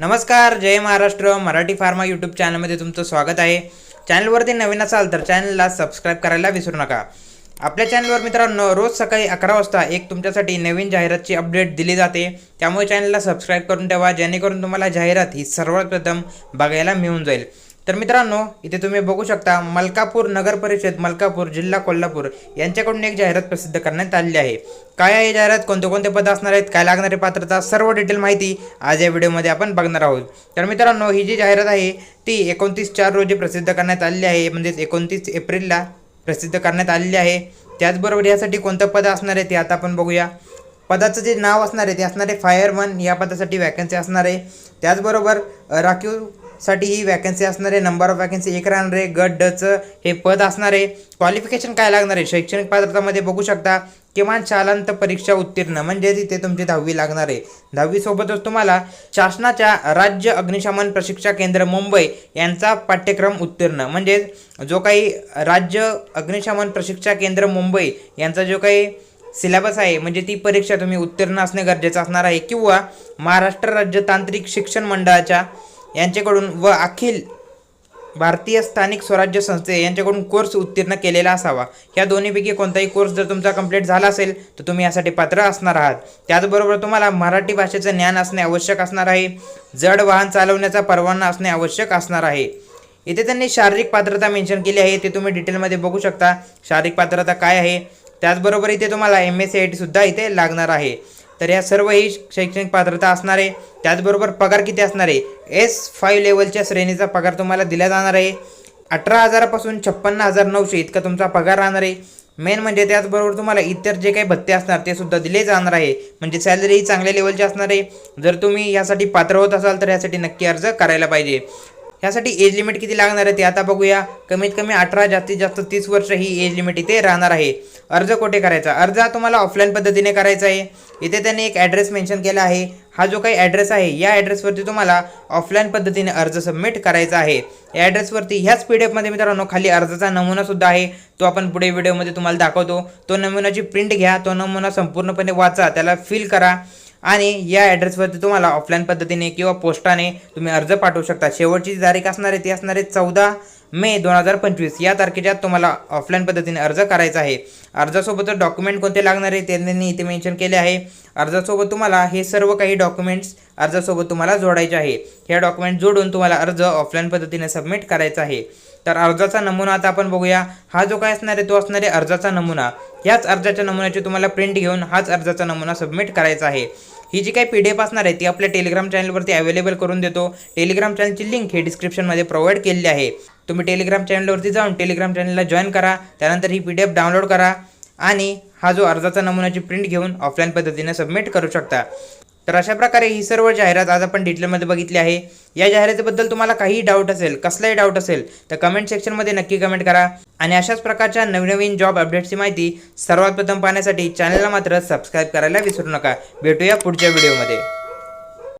नमस्कार जय Maharashtra Marathi pharma YouTube चॅनलमध्ये तुमचं स्वागत आहे. चॅनलवरती नवीन असाल तर चॅनलला सबस्क्राईब करायला विसरू नका. आपल्या चॅनलवर मित्रांनो रोज सकाळी अकरा वाजता एक तुमच्यासाठी नवीन जाहिरातची अपडेट दिली जाते. त्यामुळे चॅनलला सबस्क्राईब करून ठेवा जेणेकरून तुम्हाला जाहिरात ही सर्वात प्रथम बघायला मिळून जाईल. तर मित्रांनो इथे तुम्ही बघू शकता मलकापूर नगर परिषद मलकापूर जिल्हा कोल्हापूर यांच्याकडून एक जाहिरात प्रसिद्ध करण्यात आलेली आहे. काय आहे जाहिरात? कोणते कोणते पद असणार आहेत? काय लागणारे पात्रता? सर्व डिटेल माहिती आज या व्हिडिओमध्ये आपण बघणार आहोत. तर मित्रांनो ही जी जाहिरात आहे ती एकोणतीस चार रोजी प्रसिद्ध करण्यात आलेली आहे. म्हणजेच एकोणतीस एप्रिलला प्रसिद्ध करण्यात आलेली आहे. त्याचबरोबर यासाठी कोणतं पद असणार आहे ते आता आपण बघूया. पदाचं जे नाव असणार आहे ते असणार आहे फायरमन या पदासाठी वॅकन्सी असणार आहे. त्याचबरोबर राखीव साठी ही वॅकन्सी असणार आहे. नंबर ऑफ वॅकन्सी एक राहणार आहे. गट डचं हे पद असणार आहे. क्वालिफिकेशन काय लागणार आहे? शैक्षणिक पात्रतामध्ये बघू शकता. किमान शालांत परीक्षा उत्तीर्ण. म्हणजे तिथे तुमची दहावी लागणार आहे. दहावीसोबतच तुम्हाला शासनाच्या राज्य अग्निशमन प्रशिक्षण केंद्र मुंबई यांचा पाठ्यक्रम उत्तीर्ण. म्हणजेच जो काही राज्य अग्निशमन प्रशिक्षण केंद्र मुंबई यांचा जो काही सिलेबस आहे म्हणजे ती परीक्षा तुम्ही उत्तीर्ण असणे गरजेचं असणार आहे. किंवा महाराष्ट्र राज्य तांत्रिक शिक्षण मंडळाच्या यांच्याकडून व अखिल भारतीय स्थानिक स्वराज्य संस्थे यांच्याकडून कोर्स उत्तीर्ण केलेला असावा. या दोन्हीपैकी कोणताही कोर्स जर तुमचा कंप्लीट झाला असेल तर तुम्ही यासाठी पात्र असणार आहात. त्याचबरोबर तुम्हाला मराठी भाषेचं ज्ञान असणे आवश्यक असणार आहे. जड वाहन चालवण्याचा परवाना असणे आवश्यक असणार आहे. इथे त्यांनी शारीरिक पात्रता मेन्शन केली आहे ते तुम्ही डिटेलमध्ये बघू शकता. शारीरिक पात्रता काय आहे? त्याचबरोबर इथे तुम्हाला एम एस सी आय टीसुद्धा इथे लागणार आहे. तर या सर्व ही शैक्षणिक पात्रता असणार आहे त्याचबरोबर पगार किती असणार आहे एस फाईव्ह लेवलच्या श्रेणीचा पगार तुम्हाला दिला जाणार आहे. अठरा हजारापासून छप्पन्न हजार नऊशे इतका तुमचा पगार राहणार आहे. मेन म्हणजे त्याचबरोबर तुम्हाला इतर जे काही भत्ते असणार ते सुद्धा दिले जाणार आहे. म्हणजे सॅलरी ही चांगल्या लेवलची असणार आहे. जर तुम्ही यासाठी पात्र होत असाल तर यासाठी नक्की अर्ज करायला पाहिजे. ह्यासाठी एज लिमिट किती लागणार आहे ते आता बघूया. कमीत कमी अठरा जास्तीत जास्त तीस वर्ष ही एज लिमिट इथे राहणार आहे. अर्ज कोठे करायचा? अर्ज हा तुम्हाला ऑफलाईन पद्धतीने करायचा आहे. इथे त्यांनी एक ॲड्रेस मेन्शन केला आहे. हा जो काही ॲड्रेस आहे या ॲड्रेसवरती तुम्हाला ऑफलाईन पद्धतीने अर्ज सबमिट करायचा आहे. या ॲड्रेसवरती ह्याच पी डी एफमध्ये मित्रांनो खाली अर्जाचा नमुनासुद्धा आहे. तो आपण पुढे व्हिडिओमध्ये तुम्हाला दाखवतो. तो नमुनाची प्रिंट घ्या. तो नमुना संपूर्णपणे वाचा. त्याला फिल करा. आणि या ॲड्रेसवरती तुम्हाला ऑफलाईन पद्धतीने किंवा पोस्टाने तुम्ही अर्ज पाठवू शकता. शेवटची तारीख असणार आहे ती असणार आहे चौदा मे दोन हजार पंचवीस. या तारखेच्या तुम्हाला ऑफलाईन पद्धतीने अर्ज करायचा आहे. अर्जासोबत डॉक्युमेंट कोणते लागणार आहे ते त्यांनी इथे मेन्शन केले आहे. अर्जासोबत तुम्हाला हे सर्व काही डॉक्युमेंट्स अर्जासोबत तुम्हाला जोडायचे आहे. हे डॉक्युमेंट जोडून तुम्हाला अर्ज ऑफलाईन पद्धतीने सबमिट करायचा आहे. तर अर्जाचा नमुना आता आपण बघूया. हा जो काय असणार आहे तो असणार आहे अर्जाचा नमुना. ह्याच अर्जाच्या नमुन्याची तुम्हाला प्रिंट घेऊन हाच अर्जाचा नमुना सबमिट करायचा आहे. ही जी काही पी डी एफ असणार आहे ती आपल्या टेलिग्राम चॅनलवरती अवेलेबल करून देतो. टेलिग्राम चॅनलची लिंक हे डिस्क्रिप्शनमध्ये प्रोव्हाइड केलेली आहे. तुम्ही टेलिग्राम चॅनलवरती जाऊन टेलिग्राम चॅनलला जॉईन करा त्यानंतर ही पी डी एफ डाउनलोड करा आणि हा जो अर्जाचा नमुन्याची प्रिंट घेऊन ऑफलाईन पद्धतीने सबमिट करू शकता. तर अशा प्रकारे ही सर्व जाहिरात आज आपण डिटेलमध्ये बघितली आहे. या जाहिरातीबद्दल तुम्हाला काही डाऊट असेल कसलाही डाऊट असेल तर कमेंट सेक्शनमध्ये नक्की कमेंट करा. आणि अशाच प्रकारच्या नवनवीन जॉब अपडेट्सची माहिती सर्वात प्रथम पाहण्यासाठी चॅनलला मात्र सबस्क्राईब करायला विसरू नका. भेटूया पुढच्या व्हिडिओमध्ये